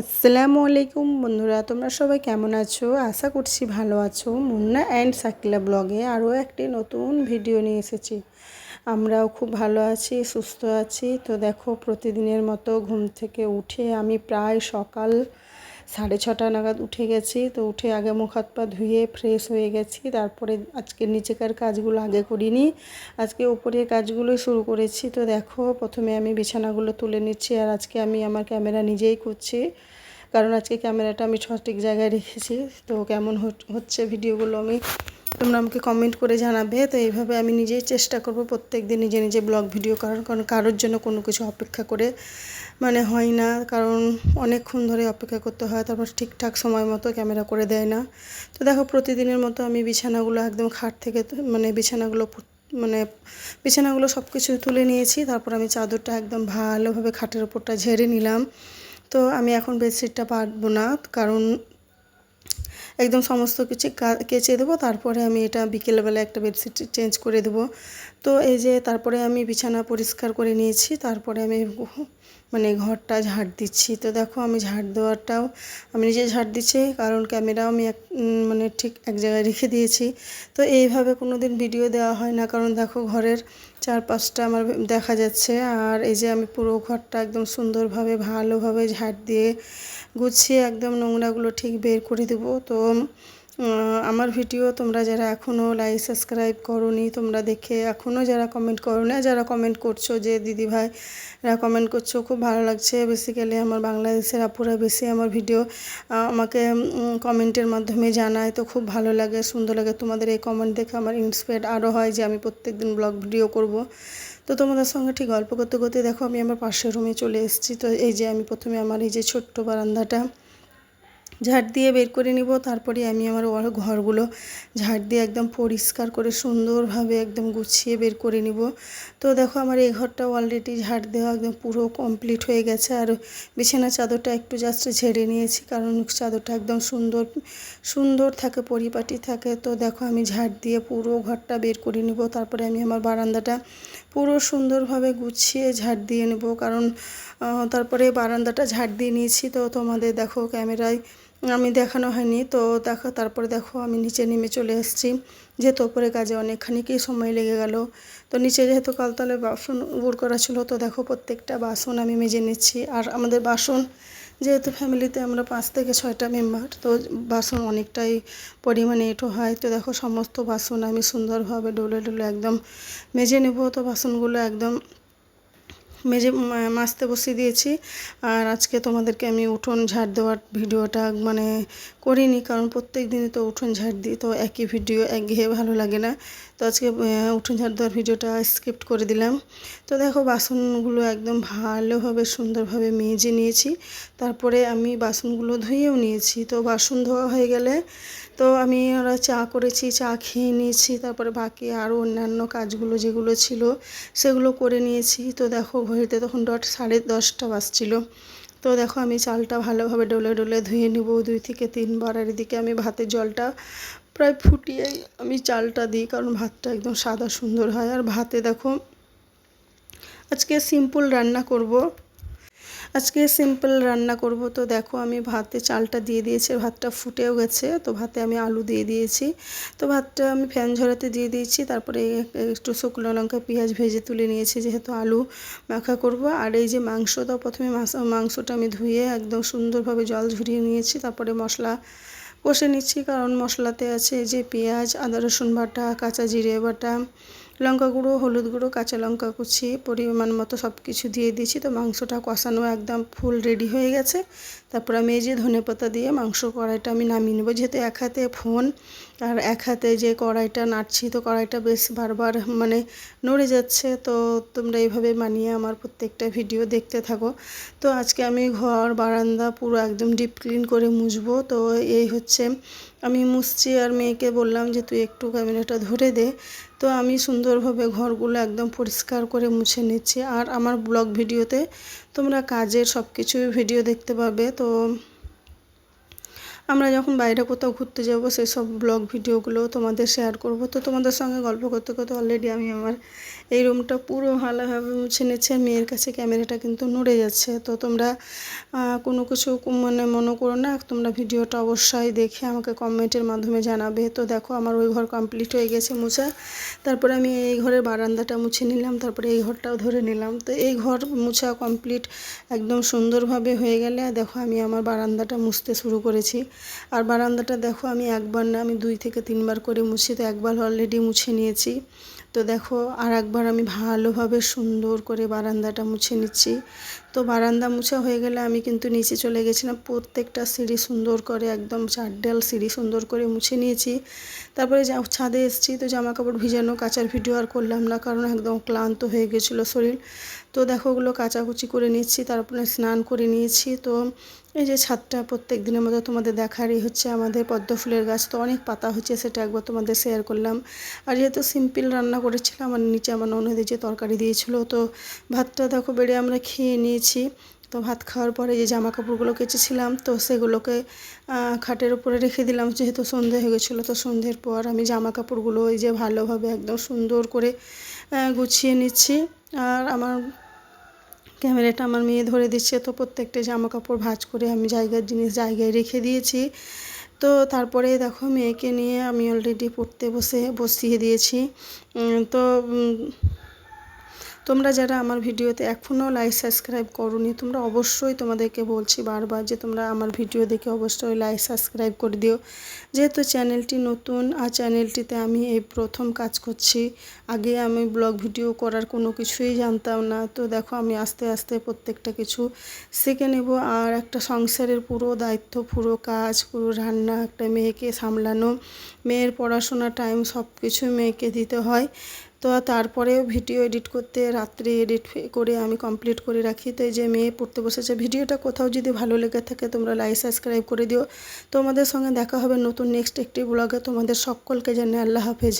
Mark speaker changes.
Speaker 1: আসসালামু আলাইকুম বন্ধুরা, তোমরা সবাই কেমন আছো? আশা করছি ভালো আছো। মুন্না অ্যান্ড সাকিলা ব্লগে আরও একটি নতুন ভিডিও নিয়ে এসেছি। আমরাও খুব ভালো আছি, সুস্থ আছি। তো দেখো, প্রতিদিনের মতো ঘুম থেকে উঠে আমি প্রায় সকাল সাড়ে ছটা নাগাদ উঠে গেছি, তো উঠে আগে মুখ হাত পা ধুয়ে ফ্রেশ হয়ে গেছি, তারপরে আজকে নিচেকার কাজগুলো আগে করিনি, আজকে ওপরের কাজগুলোই শুরু করেছি, তো দেখো প্রথমে আমি বিছানাগুলো তুলে নিচ্ছি আর আজকে আমি আমার ক্যামেরা নিজেই করছি। কারণ আজকে ক্যামেরাটা আমি সঠিক জায়গায় রেখেছি। তো কেমন হচ্ছে ভিডিওগুলো আমি, তোমরা আমাকে কমেন্ট করে জানাবে। তো এইভাবে আমি নিজেই চেষ্টা করব প্রত্যেক দিন নিজে নিজে ব্লগ ভিডিও করার। কারণ কারোর জন্য কোনো কিছু অপেক্ষা করে মানে হয় না। কারণ অনেকক্ষণ ধরে অপেক্ষা করতে হয়, তারপর ঠিকঠাক সময় মতো ক্যামেরা করে দেয় না। তো দেখো প্রতিদিনের মতো আমি বিছানাগুলো একদম খাট থেকে মানে বিছানাগুলো মানে বিছানাগুলো সব কিছু তুলে নিয়েছি। তারপর আমি চাদরটা একদম ভালোভাবে খাটের ওপরটা ঝেড়ে নিলাম। তো আমি এখন বেডশিটটা পারব না, কারণ একদম সমস্ত কিছু কেচে দেবো, তারপরে আমি এটা বিকেলবেলা একটা বেডশিট চেঞ্জ করে দেবো। তো এই যে তারপরে আমি বিছানা পরিষ্কার করে নিয়েছি, তারপরে আমি মানে ঘরটা ঝাড় দিচ্ছি। তো দেখো আমি ঝাড় দেওয়াটাও আমি নিজে ঝাড় দিচ্ছি কারণ ক্যামেরাও আমি এক মানে ঠিক এক জায়গায় রেখে দিয়েছি। তো এইভাবে কোনো দিন ভিডিও দেওয়া হয় না কারণ দেখো ঘরের চারপাশটা আমার দেখা যাচ্ছে। আর এই যে আমি পুরো ঘরটা একদম সুন্দরভাবে, ভালোভাবে ঝাড় দিয়ে গুছিয়ে একদম নোংরাগুলো ঠিক বের করে দেবো। তো আমার ভিডিও তোমরা যারা এখনও লাইক সাবস্ক্রাইব করনি, তোমরা দেখে এখনও যারা কমেন্ট করো না, যারা কমেন্ট করছ যে দিদি ভাইরা কমেন্ট করছ, খুব ভালো লাগছে। বেসিক্যালি আমার বাংলাদেশের আপুরা বেশি আমার ভিডিও আমাকে কমেন্টের মাধ্যমে জানায়। তো খুব ভালো লাগে, সুন্দর লাগে। তোমাদের এই কমেন্ট দেখে আমার ইন্সপায়ার্ড আরও হয় যে আমি প্রত্যেক দিন ব্লগ ভিডিও করব। তো তোমাদের সঙ্গে ঠিক গল্প করতে করতে দেখো, আমি আমার পাশের রুমে চলে এসেছি। তো এই যে আমি প্রথমে আমার এই যে ছোট্ট বারান্দাটা ঝাড় দিয়ে বের করে নিব। তারপরে আমি আমার ঘরগুলো ঝাড় দিয়ে একদম পরিষ্কার করে সুন্দরভাবে একদম গুছিয়ে বের করে নিব। তো দেখো আমার এই ঘরটা অলরেডি ঝাড় দেওয়া একদম পুরো কমপ্লিট হয়ে গেছে। আর বিছানা চাদরটা একটু জাস্ট ঝেড়ে নিয়েছি কারণ চাদরটা একদম সুন্দর সুন্দর থাকে, পরিপাটি থাকে। তো দেখো আমি ঝাড় দিয়ে পুরো ঘরটা বের করে নিব। তারপরে আমি আমার বারান্দাটা পুরো সুন্দরভাবে গুছিয়ে ঝাড় দিয়ে নেব। কারণ তারপরে বারান্দাটা ঝাড় দিয়ে নিয়েছি। তো তোমাদের দেখো ক্যামেরায় আমি দেখানো হয়নি। তো দেখো, তারপরে দেখো আমি নিচে নেমে চলে এসেছি। যেহেতু ওপরে কাজে অনেকখানিকই সময় লেগে গেল। তো নিচে যেহেতু কালতলে বাসন উবুর করা ছিল, তো দেখো প্রত্যেকটা বাসন আমি মেজে নিচ্ছি। আর আমাদের বাসন, যেহেতু ফ্যামিলিতে আমরা পাঁচ থেকে ছয়টা মেম্বার, তো বাসন অনেকটাই পরিমাণে এঁটো হয়। তো দেখো, সমস্ত বাসন আমি সুন্দরভাবে ডলে ডলে একদম মেজে নেব। তো বাসনগুলো একদম মেজে মাজতে বসিয়ে দিয়েছি। আর আজকে তোমাদেরকে আমি উঠোন ঝাড় দেওয়ার ভিডিওটা মানে করিনি, কারণ প্রত্যেক দিনই তো উঠোন ঝাড় দিই, তো একই ভিডিও একঘেয়ে ভালো লাগে না। তো আজকে উঠোন ঝাড় দেওয়ার ভিডিওটা স্কিপ্ট করে দিলাম। তো দেখো, বাসনগুলো একদম ভালোভাবে, সুন্দরভাবে মেজে নিয়েছি। তারপরে আমি বাসনগুলো ধুয়েও নিয়েছি। তো বাসন ধোয়া হয়ে গেলে তো আমি ওরা চা করেছি, চা খেয়ে নিয়েছি, তারপরে বাকি আরও অন্যান্য কাজগুলো যেগুলো ছিল সেগুলো করে নিয়েছি। তো দেখো ঘড়িতে তখন ডট সাড়ে দশটা বাজছিল। তো দেখো আমি চালটা ভালোভাবে ডলে ডলে ধুয়ে নেব। দুই থেকে তিনবার আর এদিকে আমি ভাতের জলটা প্রায় ফুটিয়েই আমি চালটা দিই, কারণ ভাতটা একদম সাদা সুন্দর হয়। আর ভাতে দেখো আজকে সিম্পল রান্না করব। আজকে সিম্পল রান্না করব। তো দেখো আমি ভাতে চালটা দিয়ে দিয়েছি, ভাতটা ফুটেও গেছে। তো ভাতে আমি আলু দিয়ে দিয়েছি। তো ভাতটা আমি ফ্যান ঝরাতে দিয়ে দিয়েছি। তারপরে একটু শুকনো লঙ্কা, পেঁয়াজ ভেজে তুলে নিয়েছি, যেহেতু আলু মাখা করব। আর এই যে মাংসটা প্রথমে মাংসটা আমি ধুয়ে একদম সুন্দরভাবে জল ঝরিয়ে নিয়েছি। তারপরে মশলা কষে নিচ্ছি, কারণ মশলাতে আছে যে পেঁয়াজ, আদা রসুন বাটা, কাঁচা জিরে বাটা লঙ্কা গুঁড়ো, হলুদ গুঁড়ো, কাঁচা লঙ্কা কুচি, পরিমাণ মতো সব কিছু দিয়ে দিয়েছি। তো মাংসটা কষানো একদম ফুল রেডি হয়ে গেছে। তারপর আমি এই যে ধনে পাতা দিয়ে মাংস কড়াইটা আমি নামিয়ে নেব। যেহেতু এক হাতে ফোন আর এক হাতে যে কড়াইটা নাড়ছি, তো কড়াইটা বেশ বারবার মানে নড়ে যাচ্ছে। তো তোমরা এইভাবে মানিয়ে আমার প্রত্যেকটা ভিডিও দেখতে থাকো। তো আজকে আমি ঘর, বারান্দা পুরো একদম ডিপ ক্লিন করে মুছবো। তো এই হচ্ছে, আমি মুছছি আর মেয়েকে বললাম যে, তুই একটু ক্যামেরাটা ধরে দে। তো আমি সুন্দরভাবে ঘরগুলো একদম পরিষ্কার করে মুছে নিচ্ছি। আর আমার ব্লগ ভিডিওতে তোমরা কাজের সব কিছুই ভিডিও দেখতে পাবে। তো আমরা যখন বাইরে কোথাও ঘুরতে যাব, সেসব ব্লগ ভিডিওগুলো তোমাদের শেয়ার করব। তো তোমাদের সঙ্গে গল্প করতে করতে অলরেডি আমি আমার এই রুমটা পুরো ভালোভাবে মুছে নিচ্ছে মেয়ের কাছে ক্যামেরাটা কিন্তু নড়ে যাচ্ছে। তো তোমরা কোনো কিছু মানে মনে করো না, তোমরা ভিডিওটা অবশ্যই দেখে আমাকে কমেন্টের মাধ্যমে জানাবে। তো দেখো, আমার ওই ঘর কমপ্লিট হয়ে গেছে মুছা। তারপরে আমি এই ঘরের বারান্দাটা মুছে নিলাম। তারপরে এই ঘরটাও ধরে নিলাম। তো এই ঘর মুছা কমপ্লিট একদম সুন্দরভাবে হয়ে গেলে, দেখো আমি আমার বারান্দাটা মুছতে শুরু করেছি। আর বারান্দাটা দেখো, আমি একবার না, আমি দুই থেকে তিনবার করে মুছি তো একবার অলরেডি মুছে নিয়েছি। তো দেখো আর একবার আমি ভালোভাবে সুন্দর করে বারান্দাটা মুছে নিচ্ছি। তো বারান্দা মুছা হয়ে গেলে আমি কিন্তু নিচে চলে গেছিলাম। প্রত্যেকটা সিঁড়ি সুন্দর করে একদম চারডাল সিঁড়ি সুন্দর করে মুছে নিয়েছি। তারপরে যা ছাদে এসেছি তো জামা কাপড় ভিজানো, কাচার ভিডিও আর করলাম না কারণ একদম ক্লান্ত হয়ে গেছিল শরীর। তো দেখো ওগুলো কাচাকুচি করে নিচ্ছি, তারপরে স্নান করে নিয়েছি। তো এই যে ছাদটা প্রত্যেক দিনের মতো তোমাদের দেখারই হচ্ছে আমাদের পদ্ম ফুলের গাছ। তো অনেক পাতা হচ্ছে সেটা একবার তোমাদের শেয়ার করলাম। আর যেহেতু সিম্পল রান্না করেছিলাম, আর নিচে আমার ননদে যে তরকারি দিয়েছিল, তো ভাতটা দেখো বেড়ে আমরা খেয়ে নিয়েছি তো ভাত খাওয়ার পরে যে জামা কাপড়গুলো কেচেছিলাম, তো সেগুলোকে খাটের উপরে রেখে দিলাম যেহেতু সন্ধে হয়ে গেছিল। তো সন্ধ্যের পর আমি জামা কাপড়গুলো ওই যে ভালোভাবে একদম সুন্দর করে গুছিয়ে নিচ্ছি। আর আমার ক্যামেরাটা আমার মেয়ে ধরে দিচ্ছে। তো প্রত্যেকটা জামা কাপড় ভাজ করে আমি জায়গার জিনিস জায়গায় রেখে দিয়েছি। তো তারপরে দেখো মেয়েকে নিয়ে আমি অলরেডি পড়তে বসে, বসিয়ে দিয়েছি। তো তোমরা যারা আমার ভিডিওতে এখনও লাইক সাবস্ক্রাইব করোনি, তোমরা অবশ্যই তোমাদেরকে বলছি বারবার যে তোমরা আমার ভিডিও দেখে অবশ্যই লাইক সাবস্ক্রাইব করে দিও। যেহেতু চ্যানেলটি নতুন, আর চ্যানেলটিতে আমি এই প্রথম কাজ করছি, আগে আমি ব্লগ ভিডিও করার কোনো কিছুই জানতাম না। তো দেখো, আমি আস্তে আস্তে প্রত্যেকটা কিছু শিখে নেব। আর একটা সংসারের পুরো দায়িত্ব, পুরো কাজ, পুরো রান্না একটা মেয়েকে সামলানো, মেয়ের পড়াশোনা টাইম সব কিছু মেয়েকে দিতে হয়। তো তারপরেও ভিডিও এডিট করতে রাত্রে এডিট করে আমি কমপ্লিট করে রাখি। তো এই যে মেয়ে পড়তে বসেছে, ভিডিওটা কোথাও যদি ভালো লেগে থাকে তোমরা লাইক সাবস্ক্রাইব করে দিও। তোমাদের সঙ্গে দেখা হবে নতুন নেক্সট একটি ব্লগে তোমাদের সকলকে জানে আল্লাহ হাফেজ।